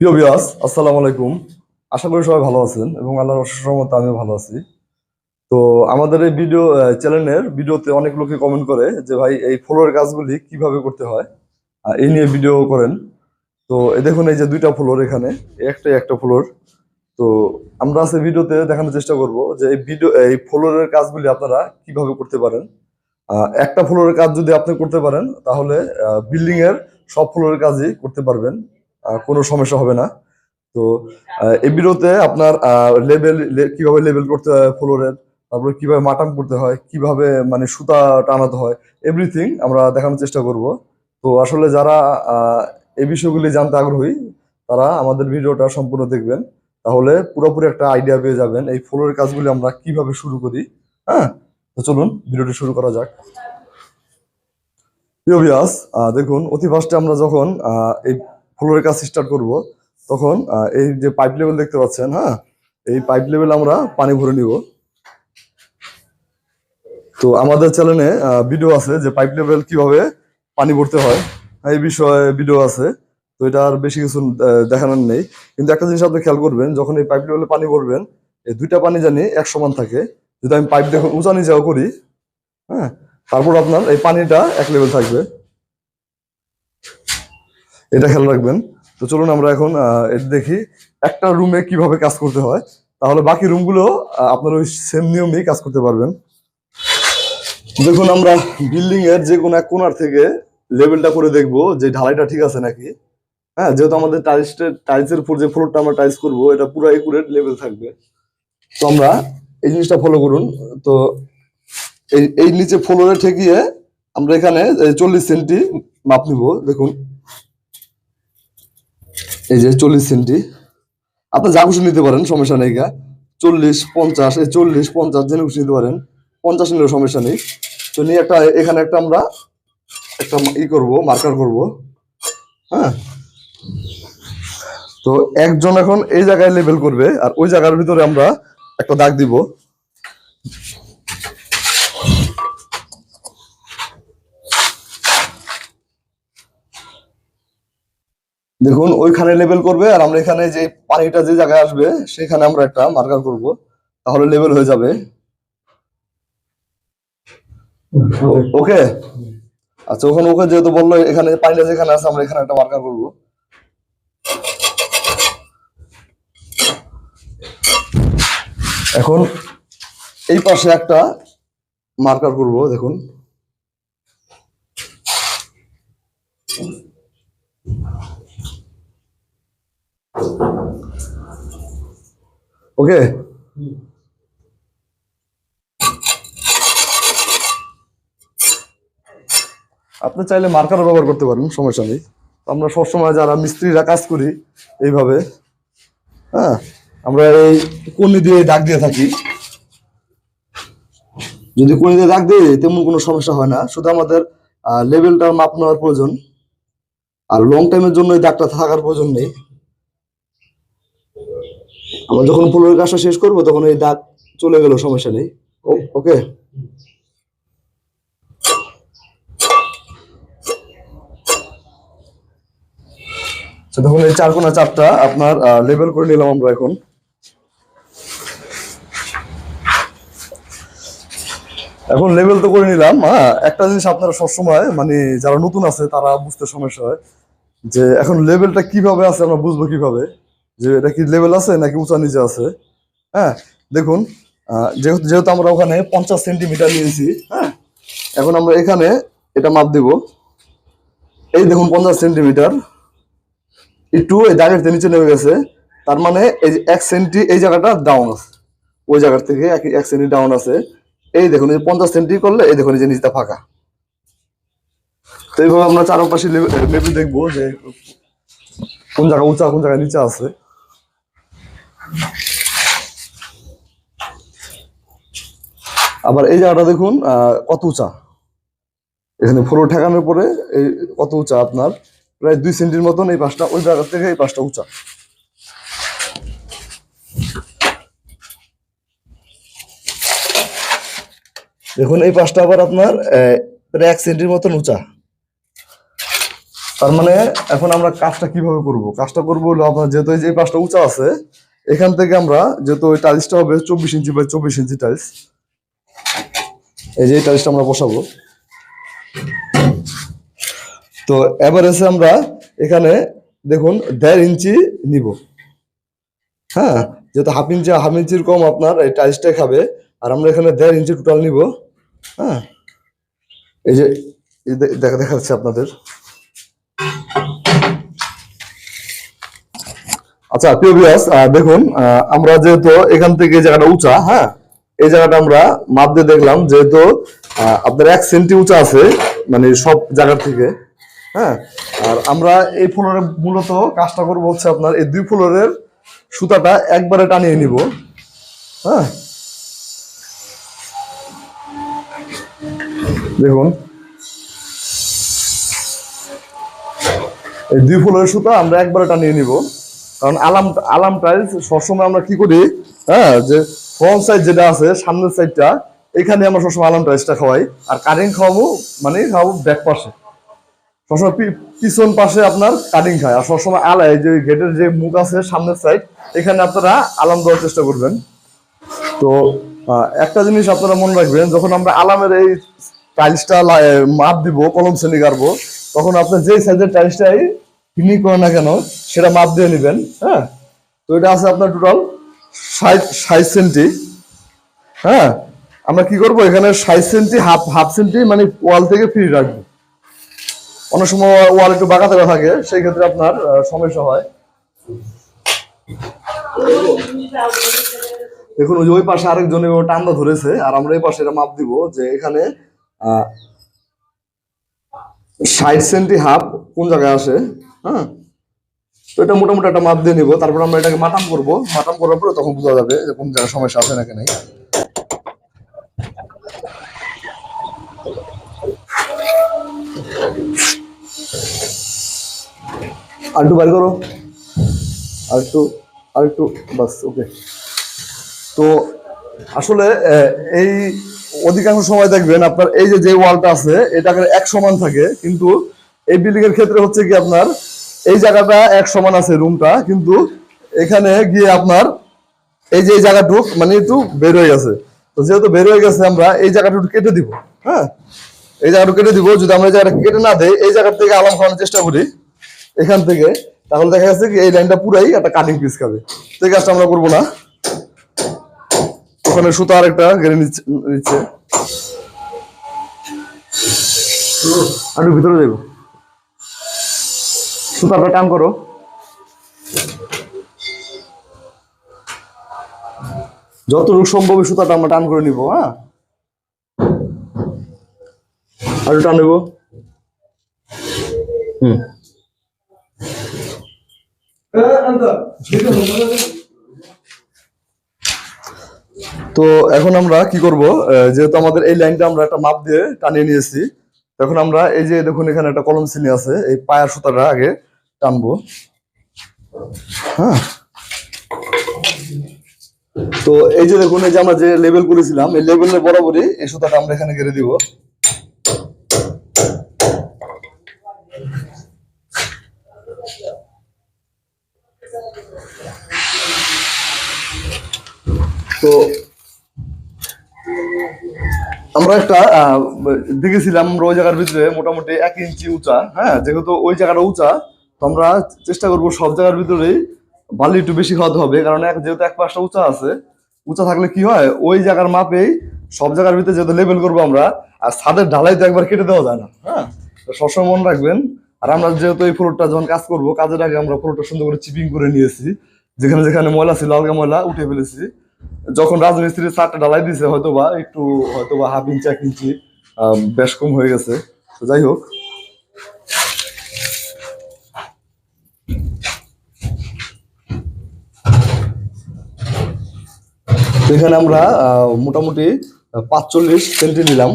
প্রিয় বিয়াস আসসালামু আলাইকুম। আশা করি সবাই ভালো আছেন এবং আল্লাহর রহমতে আমিও ভালো আছি। তো আমাদের এই ভিডিও চ্যানেলের ভিডিওতে অনেক লোকে কমেন্ট করে যে, ভাই, এই ফ্লোরের কাজগুলি কীভাবে করতে হয়? এই নিয়ে ভিডিও করেন। তো এই দেখুন, এই যে দুইটা ফ্লোর এখানে একটা একটা ফ্লোর তো আমরা আজকে ভিডিওতে দেখানোর চেষ্টা করব যে, এই ভিডিও এই ফ্লোরের কাজগুলি আপনারা কীভাবে করতে পারেন। একটা ফ্লোরের কাজ যদি আপনি করতে পারেন, তাহলে বিল্ডিং এর সব ফ্লোরের কাজই করতে পারবেন। কোনো সমস্যা হবে না। তো এই ভিডিওতে আপনার লেভেল কীভাবে লেভেল করতে হয় ফ্লোরের, তারপরে কীভাবে মাটাম করতে হয়, কীভাবে মানে সুতা টানাতে হয় এভরিথিং আমরা দেখানোর চেষ্টা করব। তো আসলে যারা এই বিষয়গুলি জানতে আগ্রহী, তারা আমাদের ভিডিওটা সম্পূর্ণ দেখবেন। তাহলে পুরোপুরি একটা আইডিয়া পেয়ে যাবেন এই ফ্লোরের কাজগুলি আমরা কীভাবে শুরু করি হ্যাঁ? তো চলুন ভিডিওটি শুরু করা যাক। দেখুন অতি ফার্স্টে আমরা যখন এই ফ্লোরের কাজ স্টার্ট করব। তখন এই যে পাইপ লেভেল দেখতে পাচ্ছেন হ্যাঁ? এই পাইপ লেভেল আমরা পানি ভরে নিব। তো আমাদের চ্যানেলে ভিডিও আছে যে পাইপ লেভেল কীভাবে পানি ভরতে হয়। এই বিষয়ে ভিডিও আছে। তো এটা আর বেশি কিছু দেখানোর নেই। কিন্তু একটা জিনিস আপনি খেয়াল করবেন, যখন এই পাইপ লেভেলে পানি ভরবেন, এই দুইটা পানি জানি এক সমান থাকে। যদি আমি পাইপ দেখুন উঁচা নিচাও করি হ্যাঁ? তারপর আপনার এই পানিটা এক লেভেল থাকবে। এটা খেয়াল রাখবেন। তো চলুন আমরা এখন দেখি একটা রুমে কীভাবে কাজ করতে হয়। তাহলে বাকি রুমগুলো আপনার ওই সেম নিয়মেই কাজ করতে পারবেন। দেখুন, আমরা বিল্ডিং এর যে কোনো এক কোনার থেকে লেভেলটা করে দেখব যে ঢালাইটা ঠিক আছে নাকি। হ্যাঁ যেহেতু আমাদের টাইলস টাইলসের উপর যে ফ্লোরটা আমরা টাইলস করব, এটা পুরো একুরেট লেভেল থাকবে। তো আমরা এই জিনিসটা ফলো করুন। তো এই এই নিচে ফ্লোরে ঠেকিয়ে আমরা এখানে চল্লিশ সেন্টি মাপ নিব। দেখুন এই যে চল্লিশ সেন্টি। আপনি যা খুশি নিতে পারেন, সমস্যা নেই গা। চল্লিশ, পঞ্চাশ, এই চল্লিশ, পঞ্চাশ জেনে খুশি নিতে পারেন। পঞ্চাশ নিলেও সমস্যা নেই। তো নিয়ে একটা, এখানে একটা আমরা একটা ই করব মার্কার করব। হ্যাঁ? তো একজন এখন এই জায়গায় লেভেল করবে, আর ওই জায়গার ভিতরে আমরা একটা দাগ দিব। দেখুন, ওইখানে লেবেল করবে আর আমরা এখানে যে পানিটা যে জায়গায় আসবে, সেখানে আমরা একটা মার্কার করব। তাহলে লেবেল হয়ে যাবে। ওকে? আচ্ছা ওখানে ওকে যেহেতু বলল, এখানে পানিটা যেখানে আছে, আমরা এখানে একটা মার্কার করব। এখন এই পাশে একটা মার্কার করব, দেখুন। ওকে। আপনি চাইলে মার্কারও ব্যবহার করতে পারেন, সমস্যা নেই। আমরা সবসময় যারা মিস্ত্রিরা কাজ করি, এইভাবে হ্যাঁ আমরা এই কনি দিয়ে দাগ দিয়ে থাকি। যদি কনি দিয়ে দাগ দিই, তেমন কোনো সমস্যা হয় না। শুধু আমাদের লেভেলটা মাপ নেওয়ার প্রয়োজন। আর লং টাইমের জন্য এই দাগটা থাকার প্রয়োজন নেই। আমরা যখন ফুলের কাজটা শেষ করব, তখন এই দাগ চলে গেল, সমস্যা নেই। ওকে? তখন এই চার কোনা চারটা আপনার লেভেল করে নিলাম আমরা এখন। এখন লেভেল তো করে নিলাম হ্যাঁ একটা জিনিস আপনারা সবসময় মানে যারা নতুন আছে, তারা বুঝতে সমস্যা হয় যে এখন লেভেলটা কীভাবে আছে, আমরা বুঝব কীভাবে? যে এটা কি লেভেল আছে নাকি উঁচা নিচে আছে? হ্যাঁ দেখুন যেহেতু যেহেতু আমরা ওখানে পঞ্চাশ সেন্টিমিটার নিয়েছি হ্যাঁ এখন আমরা এখানে এটা মাপ দেব। এই দেখুন পঞ্চাশ সেন্টিমিটার একটু এই দাগের নিচে নেমে গেছে। তার মানে এই যে এক সেন্টি এই জায়গাটা ডাউন আছে। ওই জায়গার থেকে এক এক সেন্টি ডাউন আছে। এই দেখুন, এই পঞ্চাশ সেন্টি করলে এই দেখুন এই যে নিচটা ফাঁকা। তো এইভাবে আমরা চারপাশে দেখব যে কোন জায়গা উঁচা, কোন জায়গায় নিচে আছে। আবার এই জায়গাটা দেখুন কত উঁচা। এখানে ফ্লোর ঠেকানোর পরে এই কত উঁচা আপনার, প্রায় দুই সেন্টির মতন এই পাশটা, ওই জায়গা থেকে এই পাশটা উঁচা। দেখুন, এই পাশটা আবার আপনার প্রায় এক সেন্টির মতন উঁচা। তার মানে এখন আমরা কাজটা কীভাবে করব? কাজটা করব হলো আপনার, যেহেতু এই পাশটা উঁচা আছে এখান থেকে আমরা যেহেতু ওই টাইলসটা হবে চব্বিশ ইঞ্চি বাই চব্বিশ ইঞ্চি টাইলস এই যে টাইলসটা আমরা বসাবো। তো এভারেজে আমরা এখানে দেখুন দেড় ইঞ্চি নিব। হ্যাঁ যেহেতু হাফ ইঞ্চি হাফ ইঞ্চির কম আপনার এই টাইলসটাই খাবে, আর আমরা এখানে দেড় ইঞ্চি টোটাল নিব। হ্যাঁ এই যে দেখা দেখাচ্ছে আপনাদের। আচ্ছা প্রিয় বিয়াস দেখুন আমরা যেহেতু এখান থেকে জায়গাটা উঁচা হ্যাঁ এই জায়গাটা আমরা মাপ দিয়ে দেখলাম, যেহেতু আপনার এক সেন্টি উঁচা আছে মানে সব জায়গার থেকে হ্যাঁ আর আমরা এই ফ্লোরে মূলত কাজটা করব হচ্ছে আপনার এই দুই ফ্লোরের সুতাটা একবারে টানিয়ে নিব হ্যাঁ। দেখুন, এই দুই ফুলের সুতা আমরা একবারে টানিয়ে নিব। কারণ আলাম আলাম টাইলস সবসময় আমরা কি করি হ্যাঁ যে ফ্রন্ট সাইড যেটা আছে, সামনের সাইডটা এখানে আমরা সবসময় আলাম টাইলসটা খাওয়াই। আর কাটিং খাওয়াবো মানে খাওয়াবো ব্যাক পাশে। সবসময় পিছন পাশে আপনার কাটিং খায়। আর সবসময় আলা এই যে গেটের যে মুখ আছে সামনের সাইড এখানে আপনারা আলাম দেওয়ার চেষ্টা করবেন। তো একটা জিনিস আপনারা মনে রাখবেন, যখন আমরা আলামের এই টাইলসটা মাপ দিব, কলম শ্রেণি গাড়বো তখন আপনার যে সাইজের টাইলসটাই কিনি করে না কেন, সেটা মাপ দিয়ে নেবেন হ্যাঁ? তো এটা আছে আপনার টোটাল ষাট ষাট সেন্টি হ্যাঁ? আমরা কি করব, এখানে ষাট সেন্টি হাফ হাফ সেন্টি মানে ওয়াল থেকে ফ্রি রাখব। অনেক সময় ওয়াল একটু বাঁকা তেরা থাকে, সেই ক্ষেত্রে আপনার সমস্যা হয়। দেখুন, ওই ওই পাশে আরেকজন টান্দা ধরেছে, আর আমরা এই পাশে এটা মাপ দিব যে এখানে ষাট সেন্টি হাফ কোন জায়গায় আসে? হ্যাঁ? তো এটা মোটামুটি একটা মাপ দিয়ে নিব। তারপর আমরা এটাকে মাটাম করব। মাটাম করার পরে তখন বোঝা যাবে যে কোন সমস্যা আছে নাকি নাই। আর একটু বাইর করো। আর একটু বাস ওকে তো আসলে এই অধিকাংশ সময় দেখবেন আপনার এই যে যে ওয়ালটা আছে এটা এক সমান থাকে, কিন্তু এই বিল্ডিং এর ক্ষেত্রে হচ্ছে কি আপনার এই জায়গাটা এক সমান আছে রুমটা কিন্তু এখানে গিয়ে আপনার এই যে এই জায়গাটুক মানে একটু বের হয়ে গেছে। তো যেহেতু বের হয়ে গেছে আমরা, এই জায়গাটুকু কেটে দিব হ্যাঁ? এই জায়গাটুকু কেটে দিব, যদি আমরা এই জায়গাটা কেটে না দেই, এই জায়গা থেকে আলাম খাওয়ানোর চেষ্টা করি, এখান থেকে, তাহলে দেখা যাচ্ছে কি এই লাইনটা পুরাই একটা কাটিং পিস খাবে। তো এই কাজটা আমরা করব না। ওখানে সুতো আর একটা গেড়ে নিচ্ছে নিচ্ছে। আর ভিতরে যাব সুতাটা টান করো। যতটুকু সম্ভব সুতাটা আমরা টান করে নিব হ্যাঁ? আর টান নেব। হুম। তো এখন আমরা কি করব? যেহেতু আমাদের এই লাইনটা আমরা একটা মাপ দিয়ে টানিয়ে নিয়েছি, তখন আমরা এই যে দেখুন এখানে একটা কলম চিনি আছে, এই পায়ার সুতাটা আগে টানবো। হ্যাঁ। তো এই যে দেখুন, এই যে আমরা যে লেভেল করেছিলাম এই লেভেলের বরাবরই এই সুতাটা আমরা এখানে গেড়ে দিব। তো আমরা একটা দেখেছিলাম ওই জায়গার ভিতরে মোটামুটি এক ইঞ্চি উঁচা হ্যাঁ যেহেতু ওই জায়গাটা উঁচা তো আমরা চেষ্টা করব সব জায়গার ভিতরেই বালি একটু বেশি খাওয়াতে হবে, কারণ যেহেতু এক পাশটা উঁচা আছে, উঁচা থাকলে কি হয়, ওই জায়গার মাপেই সব জায়গার ভিতরে যেহেতু লেভেল করব আমরা, আর ছাদের ঢালাই তো একবার কেটে দেওয়া যায় না হ্যাঁ? সবসময় মনে রাখবেন, আর আমরা যেহেতু এই ফ্লোরটা যখন কাজ করব, কাজের আগে আমরা ফ্লোরটা সুন্দর করে চিপিং করে নিয়েছি, যেখানে যেখানে ময়লা ছিল, আলগা ময়লা উঠে ফেলেছি। যখন রাজমিস্ত্রি চারটা ঢালাই দিয়েছে হয়তো বা একটু হয়তো বা হাফ ইঞ্চি, এক ইঞ্চি বেশ কম হয়ে গেছে। যাই হোক এখানে আমরা মোটামুটি পাঁচচল্লিশ সেন্টি নিলাম।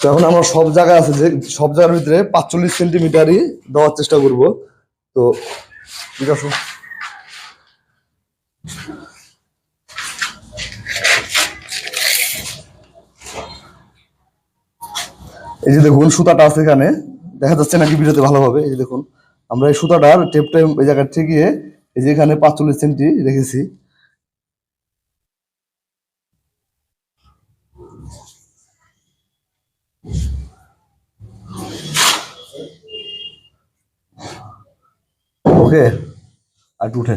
তো এখন আমরা সব জায়গায় আছে যে, সব জায়গার ভিতরে পাঁচচল্লিশ সেন্টিমিটারই দেওয়ার চেষ্টা করব। তো, ঠিক আছে? এই যে দেখুন, সুতাটা আছে এখানে। দেখা যাচ্ছে নাকি ভিডিওতে ভালোভাবে এই দেখুন, আমরা এই সুতাটার টেপটা এই জায়গায় ঠেকিয়ে এই যে এখানে পাঁচচল্লিশ সেন্টি রেখেছি। ওকে আর উঠে।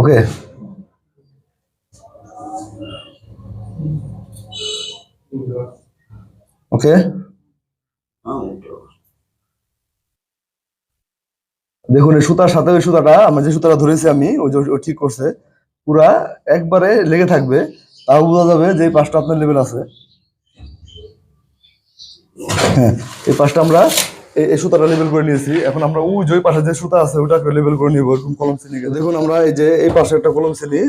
ওকে। ওকে। দেখুন, এই সুতার সাথে ওই সুতাটা, আমরা যে সুতাটা ধরেছি আমি, ওই যে ও ঠিক করছে, পুরা একবারে লেগে থাকবে, তাও বোঝা যাবে যে এই পাঁচটা আপনার লেভেল আছে। হ্যাঁ এই পাঁচটা আমরা এই- এই সুতাটা লেভেল করে নিয়েছি। এখন আমরা যে ওই পাশে যে সুতা আছে ওটাকে লেভেল করে নিবো, এরকম কলম শ্রেণি দেখুন, আমরা এই যে, এই পাশে একটা কলম শ্রেণি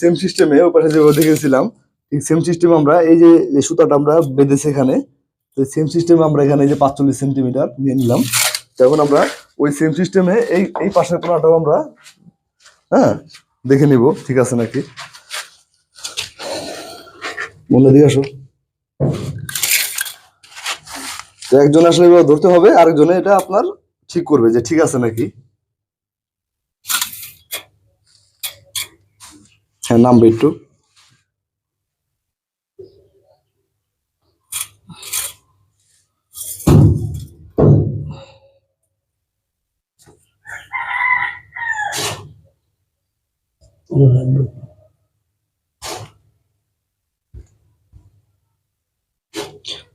সেম সিস্টেমে ওই পাশে যেভাবে দেখেছিলাম ঠিক সেম সিস্টেমে আমরা এই যে এই সুতাটা আমরা বেঁধেছি এখানে তো সেম সিস্টেমে আমরা এখানে এই যে পাঁচচল্লিশ সেন্টিমিটার নিয়ে নিলাম। এখন আমরা ওই সেম সিস্টেমে এই এই পাশের কোনাটাও আমরা হ্যাঁ দেখে নিব, ঠিক আছে নাকি? মনে দিয়ে আসো। তো একজন আসলে এবার ধরতে হবে, আরেকজনে এটা আপনার ঠিক করবে যে ঠিক আছে নাকি? হ্যাঁ নামবে একটু।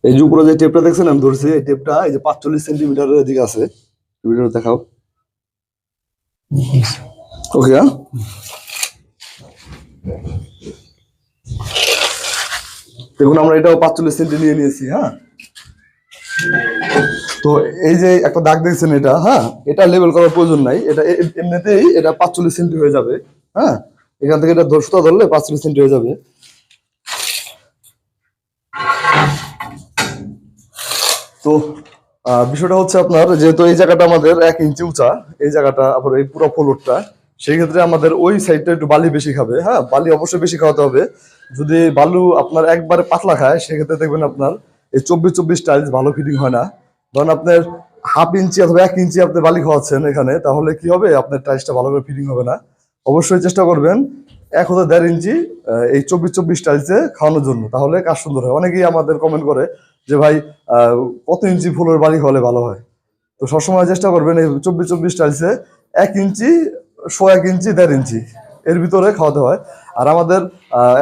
এই যে উপরে যে টেপটা দেখছেন, আমি ধরছি এই টেপটা, এই যে পাঁচচল্লিশ সেন্টিমিটারের দিকে আছে। ভিডিও দেখাও। ওকে হ্যাঁ? দেখুন, আমরা এটাও পাঁচচল্লিশ সেন্টি নিয়ে নিয়েছি হ্যাঁ? তো এই যে একটা দাগ দেখছেন এটা হ্যাঁ? এটা লেভেল করার প্রয়োজন নাই। এটা এমনিতেই এটা পাঁচচল্লিশ সেন্টি হয়ে যাবে হ্যাঁ? এখান থেকে এটা দশটা ধরলে পাঁচচল্লিশ সেন্টি হয়ে যাবে। তো বিষয়টা হচ্ছে আপনার যেহেতু এই জায়গাটা আমাদের এক ইঞ্চি উঁচা, এই জায়গাটা আবার এই পুরো ফ্লোরটা, সেই ক্ষেত্রে আমাদের ওই সাইডটা একটু বালি বেশি খাবে হ্যাঁ? বালি অবশ্যই বেশি খাওয়াতে হবে। যদি বালু আপনার একবারে পাতলা খায়, সেক্ষেত্রে দেখবেন আপনার এই চব্বিশ চব্বিশ টাইলস ভালো ফিটিং হয় না। ধরেন আপনার হাফ ইঞ্চি অথবা এক ইঞ্চি আপনি বালি খাওয়াচ্ছেন এখানে, তাহলে কি হবে? আপনার টাইলসটা ভালো করে ফিটিং হবে না। অবশ্যই চেষ্টা করবেন এক হতে দেড় ইঞ্চি এই চব্বিশ চব্বিশ টাইলসে খাওয়ানোর জন্য, তাহলে কাজ সুন্দর হয়। অনেকেই আমাদের কমেন্ট করে যে ভাই কত ইঞ্চি ফুলের বাড়ি হলে ভালো হয়? তো সবসময় চেষ্টা করবেন এই চব্বিশ চব্বিশ টাইলসে এক ইঞ্চি শো এক ইঞ্চি, দেড় ইঞ্চি এর ভিতরে খাওয়াতে হয়। আর আমাদের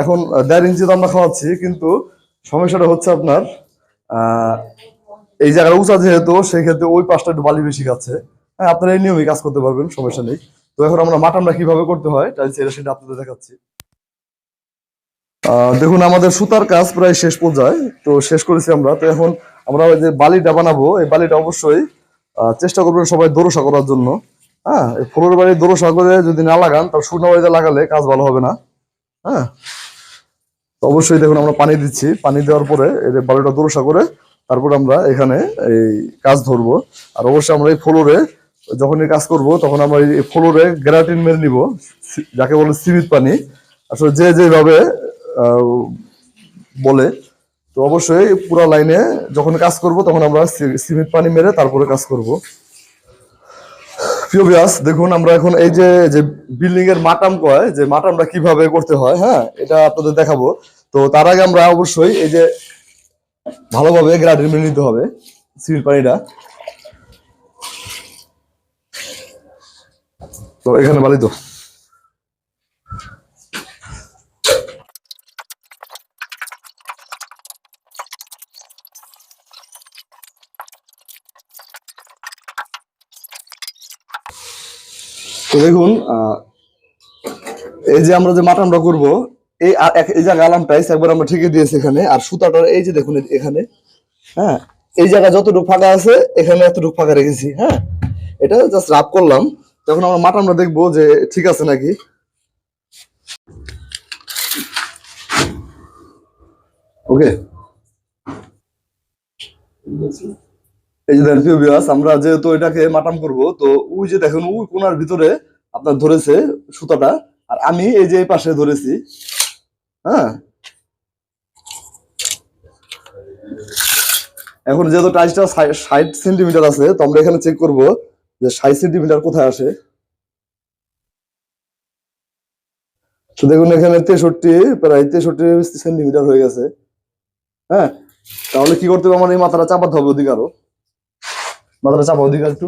এখন দেড় ইঞ্চি তো আমরা খাওয়াচ্ছি, কিন্তু সমস্যাটা হচ্ছে আপনার এই জায়গাটা উঁচা যেহেতু সেই ক্ষেত্রে ওই পাশটা একটু বালি বেশি খাচ্ছে। হ্যাঁ আপনারা এই নিয়মে কাজ করতে পারবেন, সমস্যা নেই। তো এখন আমরা মাটানটা কীভাবে করতে হয় টাইলস সেটা আপনাদের দেখাচ্ছি। দেখুন, আমাদের সুতার কাজ প্রায় শেষ পর্যায়ে, তো শেষ করেছি আমরা। তো এখন আমরা ওই যে বালিটা বানাবো, এই বালিটা অবশ্যই চেষ্টা করবেন সবাই দোরসা করার জন্য। হ্যাঁ এই ফ্লোর বাড়ি দোরসা করে যদি না লাগান তার শুকনো বাড়িতে লাগালে কাজ ভালো হবে না। হ্যাঁ তো অবশ্যই দেখুন, আমরা পানি দিচ্ছি। পানি দেওয়ার পরে এই বালিটা দোরসা করে তারপর আমরা এখানে এই কাজ ধরবো। আর অবশ্যই আমরা এই ফ্লোরে যখন এই কাজ করব, তখন আমরা এই ফ্লোরে গ্রাটিন মেরে নিব যাকে বলে সিমিট পানি। আসলে যে যেভাবে বলে, তো অবশ্যই পুরো লাইনে যখন কাজ করব তখন আমরা সিমেন্ট পানি মেরে তারপরে কাজ করব। প্রিয় বিয়াস দেখুন, আমরা এখন এই যে যে বিল্ডিং এর মাটাম কয়, যে মাটামটা কীভাবে করতে হয় হ্যাঁ এটা আপনাদের দেখাবো। তো তার আগে আমরা অবশ্যই এই যে ভালোভাবে গ্রাডিন মেরে নিতে হবে সিমেন্ট পানিটা। তো এখানে বালি তো। দেখুন এই যে আমরা যে মাটানটা করব, এই আ- এক- এই জায়গা আলাম টাইস একবার আমরা ঠিকই দিয়েছি এখানে, আর সুতাটা এই যে দেখুন এখানে হ্যাঁ এই জায়গা যতটুকু ফাঁকা আছে, এখানে এতটুকু ফাঁকা রেখেছি হ্যাঁ। এটা জাস্ট রাফ করলাম তখন আমরা মাটানটা দেখব যে ঠিক আছে নাকি। ওকে এই যে প্রিয় আমরা যেহেতু এটাকে মাটাম করব, তো ওই যে দেখেন, ওই কোনার ভিতরে আপনার ধরেছে সুতাটা, আর আমি এই যে পাশে ধরেছি হ্যাঁ? এখন যেহেতু টাইসটা ষাট সেন্টিমিটার আছে, তো আমরা এখানে চেক করব যে ষাট সেন্টিমিটার কোথায় আসে। তো দেখুন, এখানে তেষট্টি, প্রায় তেষট্টি সেন্টিমিটার হয়ে গেছে হ্যাঁ? তাহলে কি করতে হবে? আমার এই মাথাটা চাপাতে হবে ওদিকে আরও। মাথাটা চাপা ওদিকে একটু।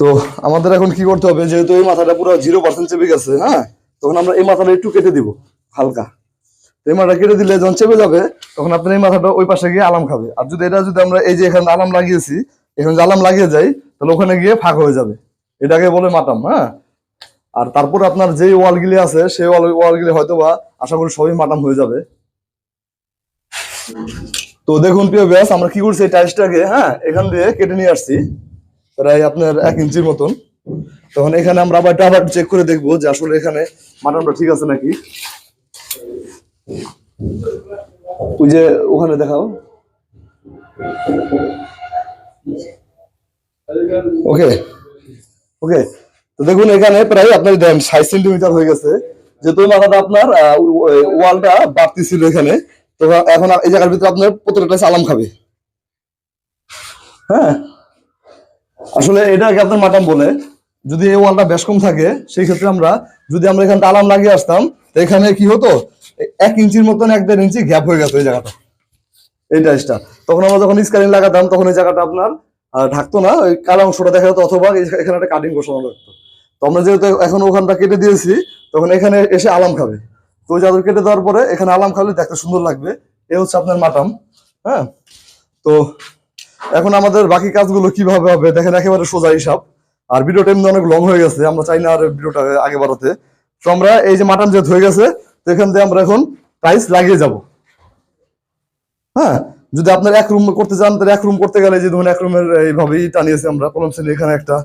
তো আমাদের এখন কি করতে হবে? যেহেতু এই মাথাটা পুরো জিরো পার্সেন্ট চেপে গেছে হ্যাঁ? তখন আমরা এই মাথাটা একটু কেটে দিব, হালকা। এই মাথাটা কেটে দিলে যখন চেপে যাবে, তখন আপনার এই মাথাটা ওই পাশে গিয়ে আলাম খাবে। আর যদি এটা যদি আমরা এই যে এখানে আলাম লাগিয়েছি, এখানে যে আলাম লাগিয়ে যাই, তাহলে ওখানে গিয়ে ফাঁক হয়ে যাবে। এটাকে বলে মাটাম হ্যাঁ? আর তারপর আপনার যেই ওয়ালগুলি আছে, সেই ওয়াল ওয়ালগুলি হয়তো বা আশা করি সবই মাতাম হয়ে যাবে। তো দেখুন, প্রিয় ব্যাস আমরা কি করছি? টাইলসটাকে হ্যাঁ এখান দিয়ে কেটে নিয়ে আসছি, প্রায় আপনার এক ইঞ্চির মতন। তখন এখানে আমরা আবার আবার চেক করে দেখব যে আসলে এখানে মাটনটা ঠিক আছে নাকি। ওই যে ওখানে দেখাও। ওকে ওকে তো দেখুন, এখানে প্রায় আপনার ষাট সেন্টিমিটার হয়ে গেছে। যেহেতু মাথাটা আপনার ওয়ালটা বাড়তি ছিল এখানে। তো এখন এই জায়গার ভিতরে আপনার প্রত্যেকটা সালাম খাবে। হ্যাঁ? আসলে এটাকে আপনার মাটাম বলে, যদি এই ওয়ালটা বেশ কম থাকে, সেই ক্ষেত্রে আমরা যদি আমরা এখানে আলাম লাগিয়ে আসতাম, তো এখানে কি হতো? এক ইঞ্চির মতন এক দেড় ইঞ্চি গ্যাপ হয়ে গেছে এই জায়গাটা। এই টাইসটা। তখন আমরা যখন স্ক্যানিং লাগাতাম, তখন এই জায়গাটা আপনার ঢাকতো না, ওই কালো অংশটা দেখা যেত, অথবা এখানে একটা কাটিং বসানো লাগতো। তো আমরা যেহেতু এখন ওখানটা কেটে দিয়েছি, তখন এখানে এসে আলাম খাবে। তো চাদর কেটে দেওয়ার পরে এখানে আলাম খালে দেখতে সুন্দর লাগবে। এ হচ্ছে আপনার মাটাম হ্যাঁ? তো এখন আমাদের বাকি কাজগুলো কীভাবে হবে, দেখেন একেবারে সোজা হিসাব। আর ভিডিওটা এমনি অনেক লং হয়ে গেছে, আমরা চাই না আর ভিডিওটা আগে বাড়াতে। তো আমরা এই যে মাটাম যে হয়ে গেছে, তো এখান থেকে আমরা এখন টাইলস লাগিয়ে যাব। হ্যাঁ? যদি আপনার এক রুম করতে চান, তাহলে এক রুম করতে গেলে যে ধরুন এক রুমের এইভাবেই টানিয়েছি আমরা কলম শ্রেণি এখানে একটা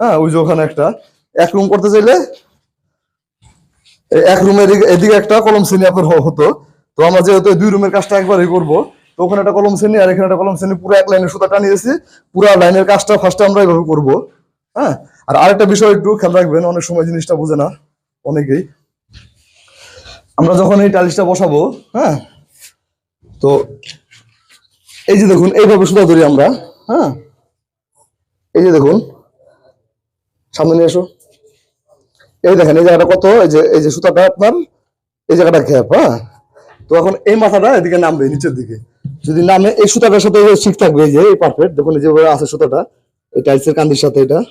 হ্যাঁ? ওই যে ওখানে একটা। এক রুম করতে চাইলে এক রুমের এদিকে একটা কলম শ্রেণি আপনার হতো। তো আমরা যেহেতু দুই রুমের কাজটা একবারই করব, তো ওখানে একটা কলম শ্রেণি আর এখানে একটা কলম শ্রেণি, পুরো এক লাইনের সুতা টানিয়েছি পুরো লাইনের কাজটা ফার্স্টে আমরা এইভাবে করব। হ্যাঁ? আর আরেকটা বিষয় একটু খেয়াল রাখবেন, অনেক সময় জিনিসটা বোঝে না অনেকেই। আমরা যখন এই টালিশটা বসাবো হ্যাঁ? তো এই যে দেখুন, এইভাবে সুতা ধরি আমরা হ্যাঁ? এই যে দেখুন, সামনে নিয়ে এসো। এই দেখেন, এই জায়গাটা কত? এই যে এই যে সুতাটা আপনার, এই জায়গাটা গ্যাপ হ্যাঁ? তো এখন এই মাথাটা এদিকে নামবে, নিচের দিকে। যদি নামে, এই সুতাটার সাথে ঠিক থাকবে, এই যে, এই পারফেক্ট দেখুন যেভাবে আছে সুতাটা, এই টাইলসের কান্দির সাথে এটা।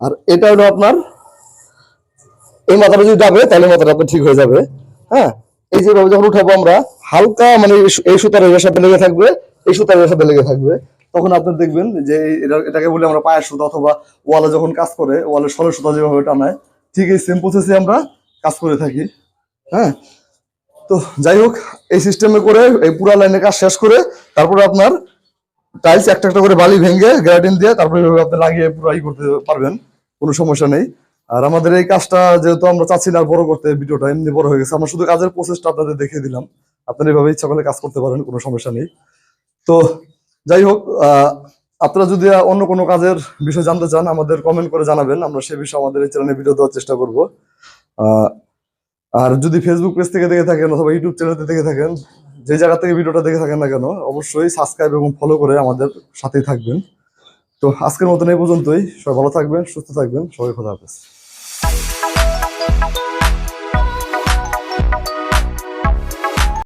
আর এটা হলো আপনার, এই মাথাটা যদি যাবে তাহলে মাথাটা আপনার ঠিক হয়ে যাবে হ্যাঁ? এই যেভাবে যখন উঠাবো আমরা, হালকা মানে এই সুতার এর সাথে লেগে থাকবে, এই সুতার এর সাথে লেগে থাকবে। তখন আপনার দেখবেন যে এটা- এটাকে বলে আমরা পায়ের সুতা অথবা ওয়ালে যখন কাজ করে, ওয়ালের সলের সুতা যেভাবে টানায় ঠিক এই সেম প্রসেসে আমরা কাজ করে থাকি। হ্যাঁ? তো যাই হোক, এই সিস্টেমে করে, এই পুরা লাইনের কাজ শেষ করে, তারপরে আপনার টাইলস একটা একটা করে বালি ভেঙে গ্রাডিন দিয়ে তারপরে আপনি লাগিয়ে পুরো ই করতে পারবেন, কোনো সমস্যা নেই। আর আমাদের এই কাজটা যেহেতু আমরা চাচ্ছি না বড় করতে ভিডিওটা এমনি বড় হয়ে গেছে, আমরা শুধু কাজের প্রসেসটা আপনাদের দেখিয়ে দিলাম। আপনারা এভাবে ইচ্ছা করলে কাজ করতে পারেন, কোনো সমস্যা নেই। তো যাই হোক আপনারা যদি অন্য কোনো কাজের বিষয় জানতে চান, আমাদের কমেন্ট করে জানাবেন। আমরা সে বিষয়ে আমাদের এই চ্যানেলে ভিডিও দেওয়ার চেষ্টা করব। আর যদি ফেসবুক পেজ থেকে দেখে থাকেন অথবা ইউটিউব চ্যানেল থেকে দেখে থাকেন, যে জায়গা থেকে ভিডিওটা দেখে থাকেন না কেন, অবশ্যই সাবস্ক্রাইব এবং ফলো করে আমাদের সাথেই থাকবেন। তো আজকের মতন এই পর্যন্তই। সবাই ভালো থাকবেন, সুস্থ থাকবেন। সবাই খোদা হাফেজ।